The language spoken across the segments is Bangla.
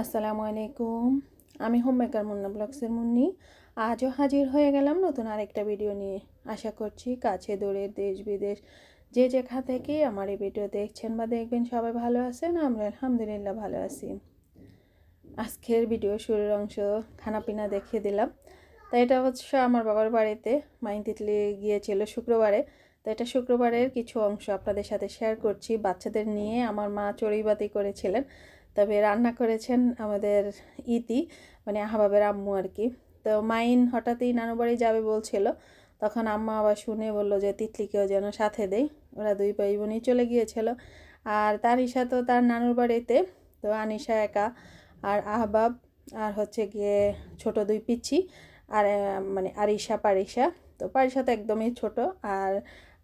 আসসালামু আলাইকুম। আমি হোম মেকার মুন্না ব্লগসের মুন্নি। আজও হাজির হয়ে গেলাম নতুন আরেকটা ভিডিও নিয়ে। আশা করছি কাছে দূরে দেশ বিদেশ, যে যেখান থেকে আমার এই ভিডিও দেখছেন বা দেখবেন সবাই ভালো আছেন, আমরা আলহামদুলিল্লাহ ভালো আছি। আজকের ভিডিও শুরুর অংশ খানাপিনা দেখিয়ে দিলাম। তো এটা হচ্ছে আমার বাবার বাড়িতে মাইন তিতলি গিয়েছিল শুক্রবারে। তো এটা শুক্রবারের কিছু অংশ আপনাদের সাথে শেয়ার করছি। বাচ্চাদের নিয়ে আমার মা চড়িবাতি করেছিলেন। তবে রান্না করেছেন আমাদের ইতি মানে আহবাবের আম্মু আর কি। তো মাইন হঠাৎই নানু বাড়ি যাবে বলছিল, তখন আম্মা আবার শুনে বলল যে তিতলিকেও যেন সাথে দেই, ওরা দুই ভাই বোনই চলে গিয়েছিল। আর তানিশা তো তার নানুর বাড়িতে, তো আনিশা একা, আর আহবাব, আর হচ্ছে গিয়ে ছোট দুই পিচ্ছি, আর মানে আরিশা, পারিশা। তো পারিশা তো একদমই ছোট, আর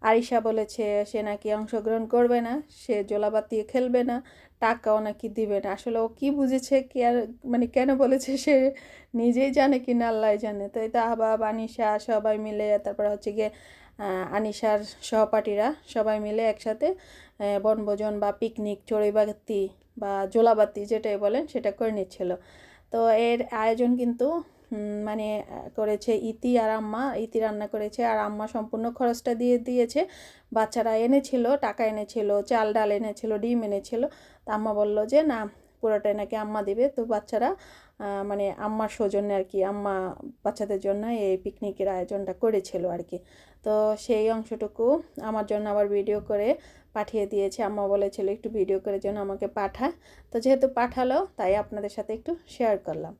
আরিশা বলেছে, সে নাকি অংশগ্রহণ করবে না, সে জোলাবাতি খেলবে না, টাকাও নাকি দিবে না। আসলে ও কি বুঝেছে, কি আর মানে কেন বলেছে, সে নিজেই জানে কি না আল্লাহ জানে। তো এটা আহবাব আনিশা সবাই মিলে, তারপর হচ্ছে গিয়ে আনিশার সহপাঠীরা সবাই মিলে একসাথে বনভোজন বা পিকনিক চড়ুইবাতি বা জোলাবাতি যেটাই বলেন, সেটা করে নিচ্ছিল। তো এর আয়োজন কিন্তু মানে করেছে ইতি আর আম্মা, ইতি রান্না করেছে আর আম্মা সম্পূর্ণ খরচটা দিয়ে দিয়েছে। বাচ্চারা এনেছিল, টাকা এনেছিল, চাল ডাল এনেছিল, ডিম এনেছিল। তা আম্মা বলল যে, না, পুরোটাই নাকি আম্মা দিবে। তো বাচ্চারা মানে আম্মার সৌজন্যে আর কি, আম্মা বাচ্চাদের জন্য এই পিকনিকের আয়োজনটা করেছিল আর কি। তো সেই অংশটুকু আমার জন্য আবার ভিডিও করে পাঠিয়ে দিয়েছে। আম্মা বলেছিল একটু ভিডিও করে যেন আমাকে পাঠায়। তো যেহেতু পাঠালো, তাই আপনাদের সাথে একটু শেয়ার করলাম।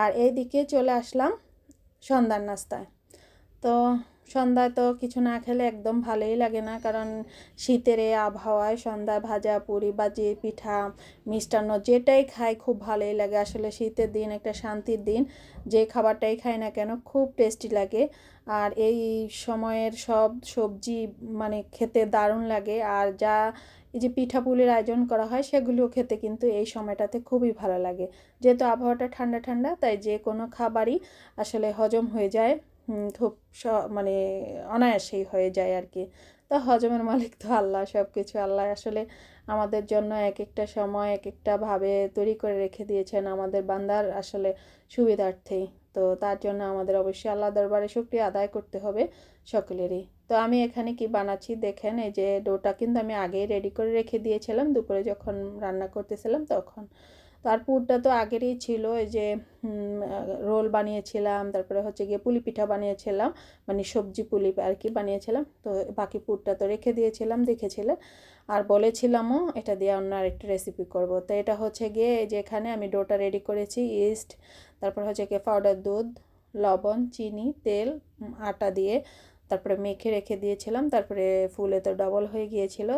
আর এই দিকে চলে আসলাম সন্ধ্যার নাস্তায়। তো সন্ধ্যায় তো কিছু না খেলে একদম ভালোই লাগে না। কারণ শীতের এই আবহাওয়ায় সন্ধ্যায় ভাজা পুরি বাজি পিঠা, মিষ্টান্ন যেটাই খাই খুব ভালোই লাগে। আসলে শীতের দিন, একটা শান্তির দিন, যে খাবারটাই খাই না কেন খুব টেস্টি লাগে। আর এই সময়ের সব সবজি মানে খেতে দারুণ লাগে। আর যা এই যে পিঠাপুলির আয়োজন করা হয় সেগুলিও খেতে কিন্তু এই সময়টাতে খুবই ভালো লাগে। যেহেতু আবহাওয়াটা ঠান্ডা ঠান্ডা, তাই যে কোনো খাবারই আসলে হজম হয়ে যায়। খুব মানে অনায়াসেই হয়ে যায় আর কি। তো হজমের মালিক তো আল্লাহ সব কিছু আল্লাহ। আসলে আমাদের জন্য এক একটা সময় এক একটা ভাবে তৈরি করে রেখে দিয়েছেন আমাদের বান্দার আসলে সুবিধার্থেই। তো তার জন্য আমাদের অবশ্যই আল্লাহ দরবারে শুক্রিয়া আদায় করতে হবে সকলেরই। তো আমি এখানে কি বানাচ্ছি দেখেন, এই যে ডোটা কিন্তু আমি আগেই রেডি করে রেখে দিয়েছিলাম। দুপুরে যখন রান্না করতেছিলাম তখন। তার পুরটা তো আগেরই ছিল, এই যে রোল বানিয়েছিলাম, তারপরে হচ্ছে গিয়ে পুলি পিঠা বানিয়েছিলাম মানে সবজি পুলি আর কি বানিয়েছিলাম, তো বাকি পুরটা তো রেখে দিয়েছিলাম, দেখেছিলে। আর বলেছিলামও এটা দিয়ে অন্য আরেকটা রেসিপি করব। তো এটা হচ্ছে গিয়ে যে এখানে আমি ডোটা রেডি করেছি ইস্ট তারপর হচ্ছে গিয়ে পাউডার দুধ, লবণ, চিনি, তেল আটা দিয়ে তারপরে মেখে রেখে দিয়েছিলাম, তারপরে ফুলে তো ডবল হয়ে গিয়েছিল।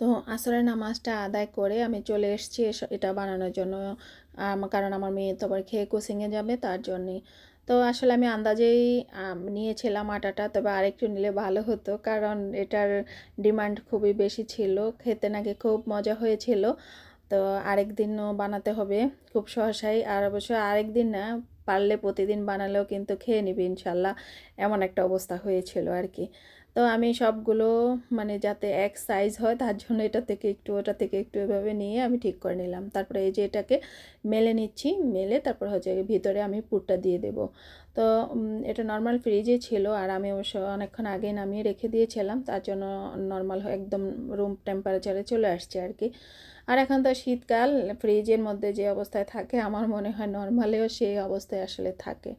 তো আসরের নামাজটা আদায় করে আমি চলে এসেছি এটা বানানোর জন্য। কারণ আমার মেয়ে তো আবার খেয়ে কোচিংয়ে যাবে তার জন্যে তো আসলে আমি আন্দাজেই নিয়েছিলাম আটাটা, তবে আরেকটু নিলে ভালো হতো, কারণ এটার ডিমান্ড খুবই বেশি ছিল, খেতে নাকি খুব মজা হয়েছিল। তো আরেক দিনও বানাতে হবে খুব সহসাই, আর অবশ্য আরেক দিন না, পারলে প্রতিদিন বানালেও কিন্তু খেয়ে নিবি ইনশাল্লাহ, এমন একটা অবস্থা হয়েছিল আর কি। তো আমি সবগুলো মানে যাতে এক সাইজ হয়, তার জন্য এটা থেকে একটু, ওটা থেকে একটু এভাবে নিয়ে আমি ঠিক করে নিলাম। তারপরে এই যে এটাকে মেলে নিচ্ছি, মেলে তারপর হচ্ছে ভিতরে আমি পুরটা দিয়ে দেব। তো এটা নর্মাল ফ্রিজে ছিল আর আমি অবশ্য অনেকক্ষণ আগে নামিয়ে রেখে দিয়েছিলাম, তার জন্য নর্মাল একদম রুম টেম্পারেচারে চলে আসছে আর কি। আর এখন তো শীতকাল ফ্রিজের মধ্যে যে অবস্থায় থাকে, আমার মনে হয় নর্মালেও সেই অবস্থায় আসলে থাকে।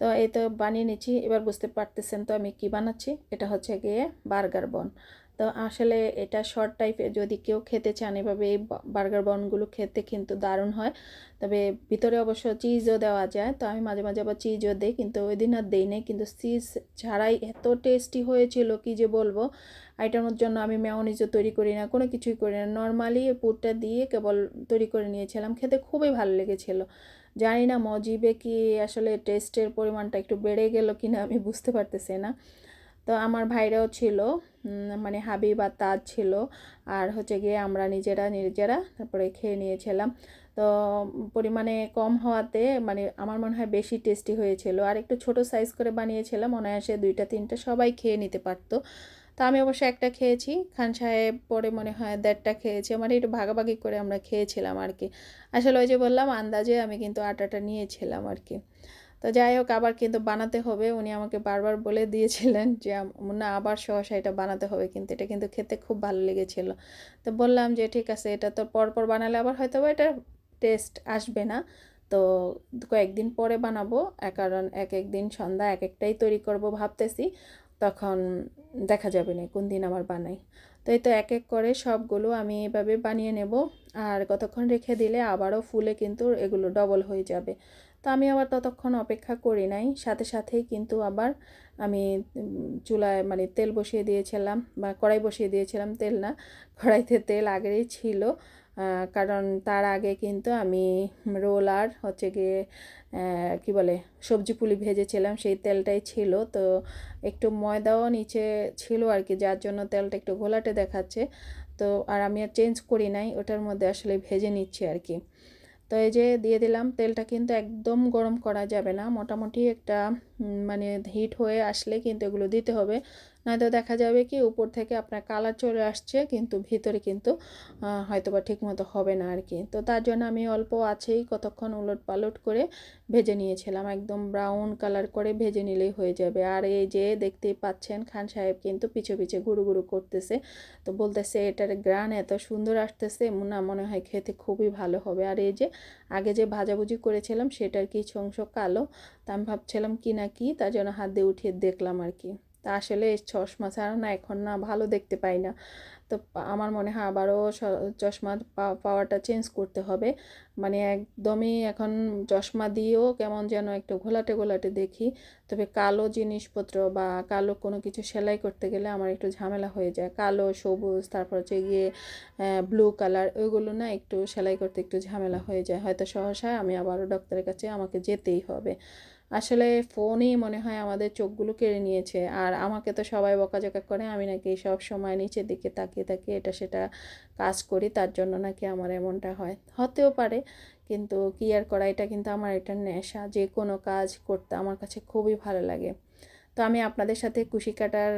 তো এই তো বানিয়ে নিচ্ছি, এবার বুঝতে পারতেছেন তো আমি কি বানাচ্ছি। এটা হচ্ছে গিয়ে বার্গার বন। তো আসলে এটা শর্ট টাইপের যদি কেউ খেতে চান, এভাবে এই বার্গার বনগুলো খেতে কিন্তু দারুণ হয়। তবে ভিতরে অবশ্য চিজও দেওয়া যায়, তো আমি মাঝে মাঝে আবার চিজও দিই, কিন্তু ওই দিন আর দিই নেই। কিন্তু চিজ ছাড়াই এত টেস্টি হয়েছিল, কি যে বলব? আইটেমের জন্য আমি মেয়নিজও তৈরি করি না, কোনো কিছুই করি না। নর্মালি পুরটা দিয়ে কেবল তৈরি করে নিয়েছিলাম, খেতে খুবই ভালো লেগেছিলো। জানি না মজিবে কি আসলে টেস্টের পরিমাণটা একটু বেড়ে গেল কি না আমি বুঝতে পারতেছি না। তো আমার ভাইরাও ছিল মানে হাবি বা তাজ ছিল, আর হচ্ছে গিয়ে আমরা নিজেরা নিজেরা তারপরে খেয়ে নিয়েছিলাম। তো পরিমাণে কম হওয়াতে মানে আমার মনে হয় বেশি টেস্টি হয়েছিল। আর একটু ছোট সাইজ করে বানিয়েছিলাম, অনায়াসে দুইটা তিনটা সবাই খেয়ে নিতে পারতো। তো আমি অবশ্য একটা খেয়েছি। খান সাহেব পরে মনে হয় দেড়টা খেয়েছি। মানে একটু ভাগাভাগি করে আমরা খেয়েছিলাম আর কি আসলে ওই যে বললাম, আন্দাজে আমি কিন্তু আটাটা নিয়েছিলাম আর কি তো যাই হোক, আবার কিন্তু বানাতে হবে। উনি আমাকে বারবার বলে দিয়েছিলেন যে না, আবার সহসা এটা বানাতে হবে কিন্তু। এটা কিন্তু খেতে খুব ভালো লেগেছিল। তো বললাম যে, ঠিক আছে, এটা তো পরপর বানালে আবার হয়তো বা এটা টেস্ট আসবে না। তো কয়েকদিন পরে বানাবো। কারণ এক এক দিন সন্ধ্যা এক একটাই তৈরি করব ভাবতেছি। তখন দেখা যাবে না কোন দিন আমার বানাই। তো এই তো এক এক করে সবগুলো আমি এভাবে বানিয়ে নেব আর কতক্ষণ রেখে দিলে আবারও ফুলে কিন্তু এগুলো ডবল হয়ে যাবে। তো আমি আবার ততক্ষণ অপেক্ষা করি নাই, সাথে সাথেই কিন্তু আবার আমি চুলায় মানে তেল বসিয়ে দিয়েছিলাম বা কড়াই বসিয়ে দিয়েছিলাম, তেল না, কড়াইতে তেল আগেই ছিল। কারণ তার আগে কিন্তু আমি রোল আর হচ্ছে গিয়ে কি বলে, সবজি পুলি ভেজেছিলাম, সেই তেলটাই ছিল। তো একটু ময়দাও নিচে ছিল আর কি, যার জন্য তেলটা একটু ঘোলাটে দেখাচ্ছে। তো আর আমি আর চেঞ্জ করি নাই, ওটার মধ্যে আসলে ভেজে নিচ্ছি আর কি। তো এই যে দিয়ে দিলাম, তেলটা কিন্তু একদম গরম করা যাবে না। মোটামুটি একটা মানে হিট হয়ে আসলে কিন্তু এগুলো দিতে হবে। নয়তো দেখা যাবে কি উপর থেকে আপনার কালার চলে আসছে, কিন্তু ভিতরে কিন্তু হয়তো বা ঠিকমতো হবে না আর কি তো তার জন্য আমি অল্প আছেই, কতক্ষণ উলট পালট করে ভেজে নিয়েছিলাম। একদম ব্রাউন কালার করে ভেজে নিলেই হয়ে যাবে। আর এই যে দেখতেই পাচ্ছেন, খান সাহেব কিন্তু পিছু পিছে গুরু গুরু করতেছে। তো বলতেছে, এটার গ্রান এত সুন্দর আসতেছে, না মনে হয় খেতে খুবই ভালো হবে। আর এই যে আগে যে ভাজাভুজি করেছিলাম, সেটার কিছু অংশ কালো। তা আমি ভাবছিলাম কি না কি, তার জন্য হাত দিয়ে উঠিয়ে দেখলাম আর কি তা আসলে চশমা ছাড়া না এখন না ভালো দেখতে পাই না। তো আমার মনে হয় আবারও চশমা পাওয়াটা চেঞ্জ করতে হবে। মানে একদমই এখন চশমা দিয়েও কেমন যেন একটু ঘোলাটে ঘোলাটে দেখি। তবে কালো জিনিসপত্র বা কালো কোনো কিছু সেলাই করতে গেলে আমার একটু ঝামেলা হয়ে যায়। কালো, সবুজ, তারপর হচ্ছে গিয়ে ব্লু কালার ওইগুলো না একটু সেলাই করতে একটু ঝামেলা হয়ে যায়। হয়তো সহসা আমি আবারও ডক্টরের কাছে আমাকে যেতেই হবে। আসলে ফোনই মনে হয় আমাদের চোখগুলো কেড়ে নিয়েছে। আর আমাকে তো সবাই বকাঝকা করে, আমি নাকি সব সময় নিচের দিকে তাকিয়ে তাকিয়ে এটা সেটা কাজ করি, তার জন্য নাকি আমার এমনটা হয়। হতেও পারে, কিন্তু কি আর করা, এটা কিন্তু আমার একটা নেশা। যে কোনো কাজ করতে আমার কাছে খুবই ভালো লাগে। তো আমি আপনাদের সাথে কুশি কাটার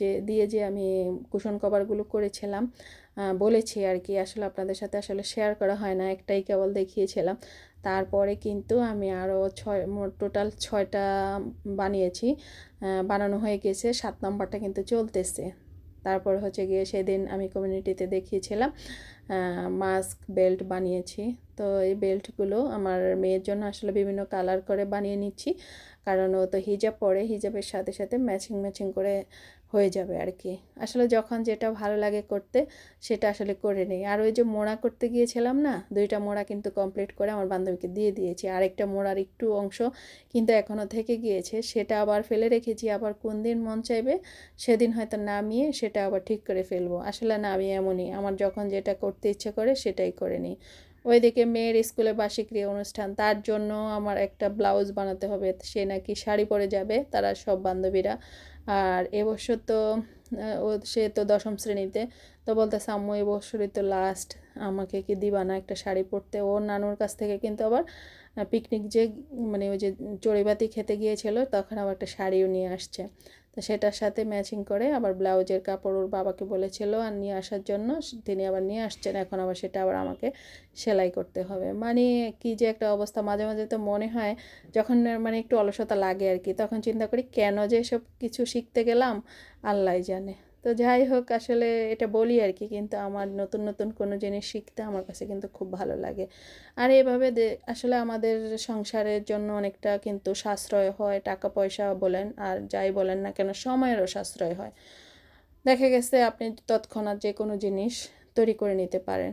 যে, দিয়ে যে আমি কুশন কভারগুলো করেছিলাম বলেছি আর কি, আসলে আপনাদের সাথে আসলে শেয়ার করা হয় না, একটাই কেবল দেখিয়েছিলাম। তারপরে কিন্তু আমি আরও ছয় টোটাল ছয়টা বানিয়েছি বানানো হয়ে গেছে, সাত নম্বরটা কিন্তু চলতেছে। তারপর হচ্ছে গিয়ে সেদিন আমি কমিউনিটিতে দেখিয়েছিলাম মাস্ক বেল্ট বানিয়েছি। তো এই বেল্টগুলো আমার মেয়ের জন্য আসলে বিভিন্ন কালার করে বানিয়ে নিচ্ছি, কারণ ও তো হিজাব পরে হিজাবের সাথে সাথে ম্যাচিং ম্যাচিং করে হয়ে যাবে আর কি আসলে যখন যেটা ভালো লাগে করতে, সেটা আসলে করে নিই। আর ওই যে মোড়া করতে গিয়েছিলাম না, দুইটা মোড়া কিন্তু কমপ্লিট করে আমার বান্ধবীকে দিয়ে দিয়েছি। আরেকটা মোড়ার একটু অংশ কিন্তু এখনও থেকে গিয়েছে। সেটা আবার ফেলে রেখেছি, আবার কোন দিন মন চাইবে সেদিন হয়তো নামিয়ে সেটা আবার ঠিক করে ফেলব। আসলে না, আমি এমনই। আমার যখন যেটা করতে ইচ্ছে করে সেটাই করে নিই। ওইদিকে মেয়ের স্কুলে বার্ষিক ক্রিয়া অনুষ্ঠান, তার জন্য আমার একটা ব্লাউজ বানাতে হবে। সে নাকি শাড়ি পরে যাবে, তারা সব বান্ধবীরা। আর এবছর তো ও, সে তো দশম শ্রেণীতে। তো বলতেছে, আম্মু এবছরই তো লাস্ট আমাকে কি দিবা না একটা শাড়ি পরতে? ও নানুর কাছ থেকে কিন্তু আবার পিকনিক যে মানে ওই যে চড়িবাতি খেতে গিয়েছিল, তখন আবার একটা শাড়িও নিয়ে আসছে। তো সেটার সাথে ম্যাচিং করে আবার ব্লাউজের কাপড় ওর বাবাকে বলেছিল, আর নিয়ে আসার জন্য তিনি আবার নিয়ে আসছেন, এখন আবার সেটা আবার আমাকে সেলাই করতে হবে। মানে কি যে একটা অবস্থা। মাঝে মাঝে তো মনে হয় যখন মানে একটু অলসতা লাগে আর কি, তখন চিন্তা করি কেন যে সব কিছু শিখতে গেলাম আল্লাহ জানে। তো যাই হোক, আসলে এটা বলি আর কি কিন্তু আমার নতুন নতুন কোনো জিনিস শিখতে আমার কাছে কিন্তু খুব ভালো লাগে। আর এভাবে আসলে আমাদের সংসারের জন্য অনেকটা কিন্তু সাশ্রয় হয়, টাকা পয়সা বলেন, আর যাই বলেন না কেন, সময়েরও সাশ্রয় হয়। দেখা গেছে আপনি তৎক্ষণাৎ যে কোনো জিনিস তৈরি করে নিতে পারেন।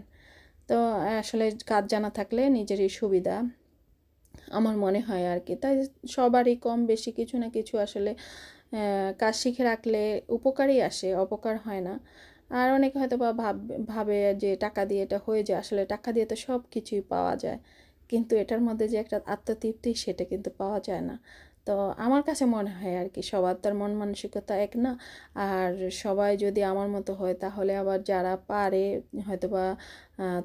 তো আসলে কাজ জানা থাকলে নিজেরই সুবিধা, আমার মনে হয় আর কি তাই সবারই কম বেশি কিছু না কিছু আসলে কাজ শিখে রাখলে উপকারই আসে, অপকার হয় না। আর অনেকে হয়তো বা ভাব, ভাবে যে টাকা দিয়ে এটা হয়ে যায়, আসলে টাকা দিয়ে তো সব কিছুই পাওয়া যায়। কিন্তু এটার মধ্যে যে একটা আত্মতৃপ্তি, সেটা কিন্তু পাওয়া যায় না। তো আমার কাছে মনে হয় আর কি, সবার তার মন মানসিকতা এক না। আর সবাই যদি আমার মতো হয়, তাহলে আবার যারা পারে হয়তো বা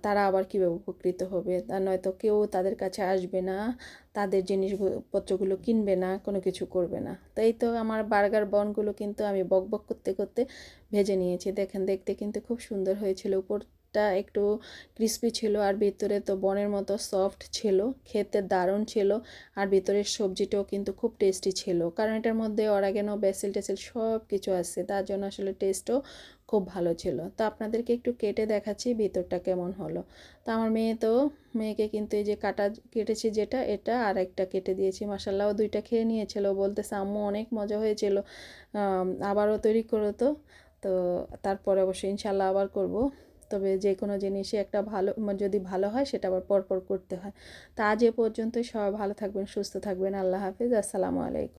তারা আবার কীভাবে উপকৃত হবে? তা নয়তো কেউ তাদের কাছে আসবে না। তাদের জিনিসপত্রগুলো কিনবে না, কোনো কিছু করবে না। তাই তো আমার বার্গার বনগুলো কিন্তু আমি বক বক করতে করতে ভেজে নিয়েছি। দেখেন, দেখতে কিন্তু খুব সুন্দর হয়েছিল। উপর টা একটু ক্রিস্পি ছিল আর ভিতরে তো বনের মতো সফট ছিল, খেতে দারুণ ছিল আর ভিতরের সবজিটাও কিন্তু খুব টেস্টি ছিল। কারণ এটার মধ্যে অরাগেনো বেসিল টেসিল সব কিছু আছে। তার জন্য আসলে টেস্টও খুব ভালো ছিল। তো আপনাদেরকে একটু কেটে দেখাচ্ছি ভিতরটা কেমন হলো। তো আমার মেয়ে তো, মেয়েকে কিন্তু এই যে কাটা কেটেছি যেটা, এটা আর একটা কেটে দিয়েছি। মাসাল্লাহ দুইটা খেয়ে নিয়েছিল। বলতেছে, আম্মু, অনেক মজা হয়েছিল। আবারও তৈরি করো তো। তো তারপরে অবশ্যই ইনশাল্লাহ আবার করব। তবে যে কোনো জিনিসই একটা ভালো, যদি ভালো হয়, সেটা আবার পরপর করতে হয়। তা আজ এ পর্যন্তই। সবাই ভালো থাকবেন, সুস্থ থাকবেন। আল্লাহ হাফিজ। আসসালামু আলাইকুম।